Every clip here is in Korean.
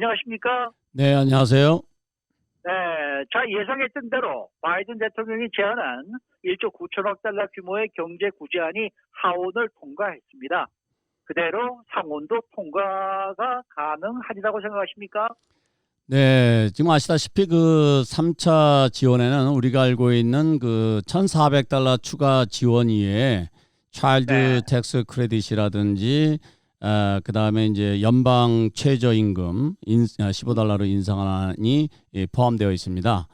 안녕하십니까? 네, 안녕하세요. 네, 자 예상했던 대로 바이든 대통령이 제안한 1조 9천억 달러 규모의 경제 구제안이 하원을 통과했습니다. 그대로 상원도 통과가 가능하리라고 생각하십니까? 네, 지금 아시다시피 그 3차 지원에는 우리가 알고 있는 그 1,400달러 추가 지원 이외에 차일드 네. 텍스 크레딧이라든지 아, 그 다음에 이제 연방 최저임금 인, 아, 15달러로 인상안이 예, 포함되어 있습니다.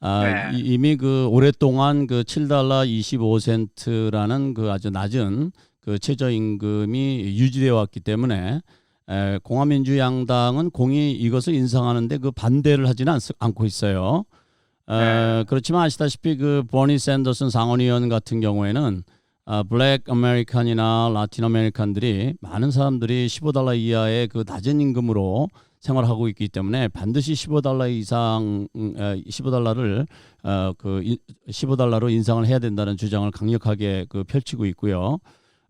아, 네. 이, 이미 그 오랫동안 그 7달러 25센트라는 그 아주 낮은 그 최저임금이 유지되어 왔기 때문에 에, 공화민주 양당은 공이 이것을 인상하는데 그 반대를 하지는 않, 않고 있어요. 에, 네. 그렇지만 아시다시피 그 버니 샌더슨 상원의원 같은 경우에는 아, 블랙 아메리칸이나 라틴 아메리칸들이 많은 사람들이 15달러 이하의 그 낮은 임금으로 생활하고 있기 때문에 반드시 15달러 이상 음, 에, 15달러를 어, 그 이- 15달러로 인상을 해야 된다는 주장을 강력하게 그 펼치고 있고요.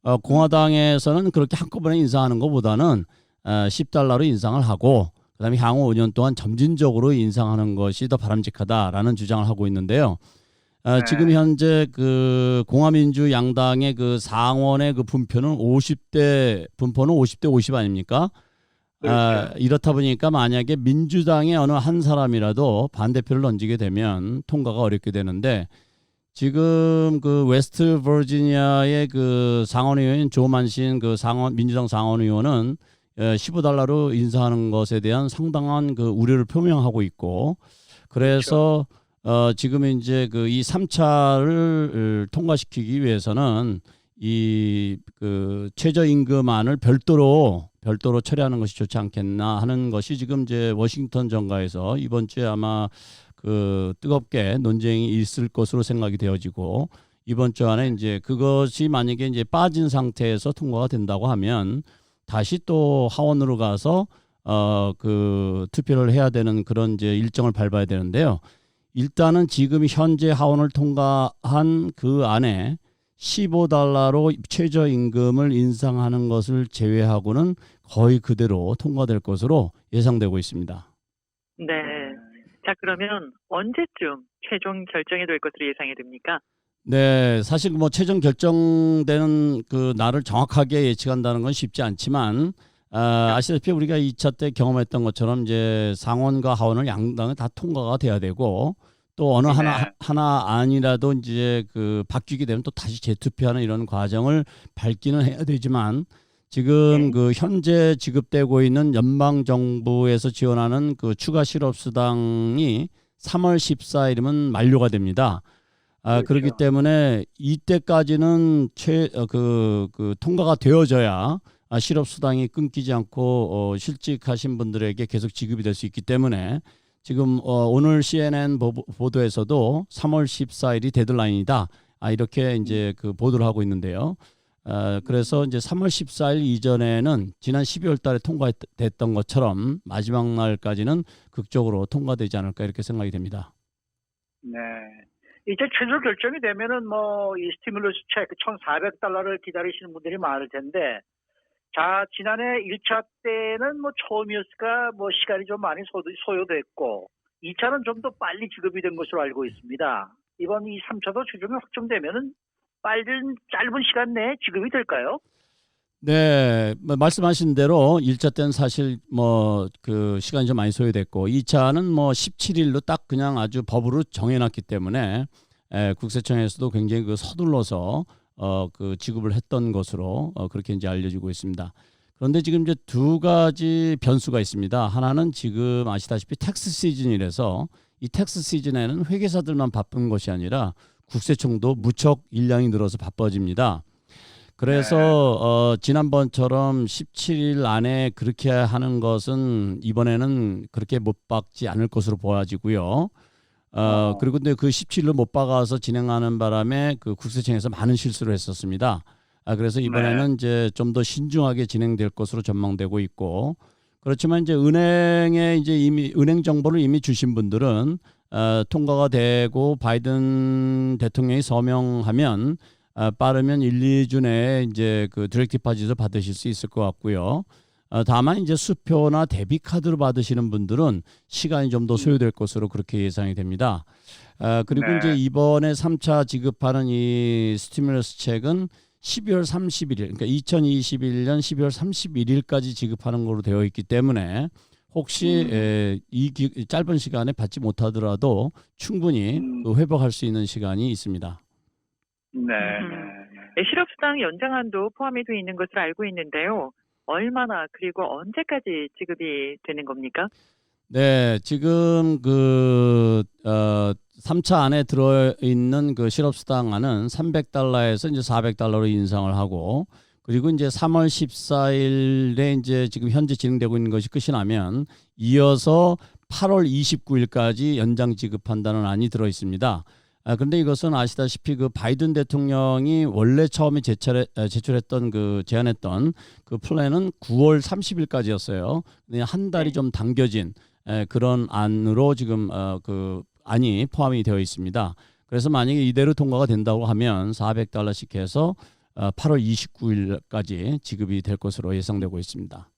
어, 공화당에서는 그렇게 한꺼번에 인상하는 것보다는 어, 10달러로 인상을 하고 그다음에 향후 5년 동안 점진적으로 인상하는 것이 더 바람직하다라는 주장을 하고 있는데요. 어, 네. 지금 현재 그 공화민주 양당의 그 상원의 그 분표는 50대 분포는 50대 50 아닙니까? 아, 그렇죠. 이렇다 보니까 만약에 민주당의 어느 한 사람이라도 반대표를 던지게 되면 통과가 어렵게 되는데 지금 그 웨스트 버지니아의 그 상원 의원인 조 만신 그 상원 민주당 상원 의원은 15달러로 인상하는 것에 대한 상당한 그 우려를 표명하고 있고 그래서 어 지금 이제 그이 3차를 통과시키기 위해서는 이 그 최저임금안을 별도로 별도로 처리하는 것이 좋지 않겠나 하는 것이 지금 이제 워싱턴 정가에서 이번 주에 아마 그 뜨겁게 논쟁이 있을 것으로 생각이 되어지고 이번 주 안에 이제 그것이 만약에 이제 빠진 상태에서 통과가 된다고 하면 다시 또 하원으로 가서 어 그 투표를 해야 되는 그런 이제 일정을 밟아야 되는데요. 일단은 지금 현재 하원을 통과한 그 안에 15달러로 최저임금을 인상하는 것을 제외하고는 거의 그대로 통과될 것으로 예상되고 있습니다. 네. 자, 그러면 언제쯤 최종 결정이 될 것으로 예상이 됩니까? 네, 사실 뭐 최종 결정되는 그 날을 정확하게 예측한다는 건 쉽지 않지만 아, 아시다시피 우리가 2차 때 경험했던 것처럼 이제 상원과 하원을 양당이 다 통과가 돼야 되고 또 어느 하나 네. 하나 아니라도 이제 그 바뀌게 되면 또 다시 재투표하는 이런 과정을 밟기는 해야 되지만 지금 네. 그 현재 지급되고 있는 연방 정부에서 지원하는 그 추가 실업 수당이 3월 14일이면 만료가 됩니다. 아, 그렇죠. 그렇기 때문에 이때까지는 최그 그 통과가 되어져야 아, 실업 수당이 끊기지 않고 어, 실직하신 분들에게 계속 지급이 될 수 있기 때문에 지금 어, 오늘 CNN 보- 보도에서도 3월 14일이 데드라인이다. 아, 이렇게 이제 그 보도를 하고 있는데요. 어, 그래서 이제 3월 14일 이전에는 지난 12월 달에 통과됐던 것처럼 마지막 날까지는 극적으로 통과되지 않을까 이렇게 생각이 됩니다. 네. 이제 최종 결정이 되면은 뭐 이 스티뮬러스 체크 1,400달러를 기다리시는 분들이 많을 텐데 자 지난해 1차 때는 뭐 처음이었을까 뭐 시간이 좀 많이 소, 소요됐고 2차는 좀 더 빨리 지급이 된 것으로 알고 있습니다. 이번 이 3차도 최종이 확정되면은 빠른 짧은 시간 내에 지급이 될까요? 네, 뭐 말씀하신 대로 1차 때는 사실 뭐 그 시간이 좀 많이 소요됐고 2차는 뭐 17일로 딱 그냥 아주 법으로 정해놨기 때문에 에, 국세청에서도 굉장히 그 서둘러서 어 그 지급을 했던 것으로 어 그렇게 이제 알려지고 있습니다. 그런데 지금 이제 두 가지 변수가 있습니다. 하나는 지금 아시다시피 텍스 시즌이라서 이 텍스 시즌에는 회계사들만 바쁜 것이 아니라 국세청도 무척 일량이 늘어서 바빠집니다. 그래서 어, 지난번처럼 17일 안에 그렇게 하는 것은 이번에는 그렇게 못 박지 않을 것으로 보여지고요. 어, 어. 그리고 근데 그 17일로 못 박아서 진행하는 바람에 그 국세청에서 많은 실수를 했었습니다. 아, 그래서 이번에는 이제 좀 더 신중하게 진행될 것으로 전망되고 있고 그렇지만 이제 은행에 이제 이미 은행 정보를 이미 주신 분들은 어, 통과가 되고 바이든 대통령이 서명하면 아, 빠르면 1, 2주 내에 이제 그 디렉티브 파지를 받으실 수 있을 것 같고요. 어, 다만 이제 수표나 데뷔 카드로 받으시는 분들은 시간이 좀 더 소요될 것으로 그렇게 예상이 됩니다. 아, 그리고 네. 이제 이번에 3차 지급하는 이 스티뮬러스 책은 12월 31일, 그러니까 2021년 12월 31일까지 지급하는 걸로 되어 있기 때문에 혹시 음. 에, 이 기- 짧은 시간에 받지 못하더라도 충분히 음. 그 회복할 수 있는 시간이 있습니다. 네, 음. 네, 네, 실업수당 연장안도 포함이 돼 있는 것으로 알고 있는데요. 얼마나 그리고 언제까지 지급이 되는 겁니까? 네, 지금 그 어, 3차 안에 들어 있는 그 실업수당안은 300달러에서 이제 400달러로 인상을 하고 그리고 이제 3월 14일에 이제 지금 현재 진행되고 있는 것이 끝이 나면 이어서 8월 29일까지 연장 지급한다는 안이 들어 있습니다. 아, 그런데 이것은 아시다시피 그 바이든 대통령이 원래 처음에 제철에, 에, 제출했던 그 제안했던 그 플랜은 9월 30일까지였어요. 근데 한 달이 네. 좀 당겨진 에, 그런 안으로 지금 어, 그 안이 포함이 되어 있습니다. 그래서 만약에 이대로 통과가 된다고 하면 400달러씩 해서 어, 8월 29일까지 지급이 될 것으로 예상되고 있습니다.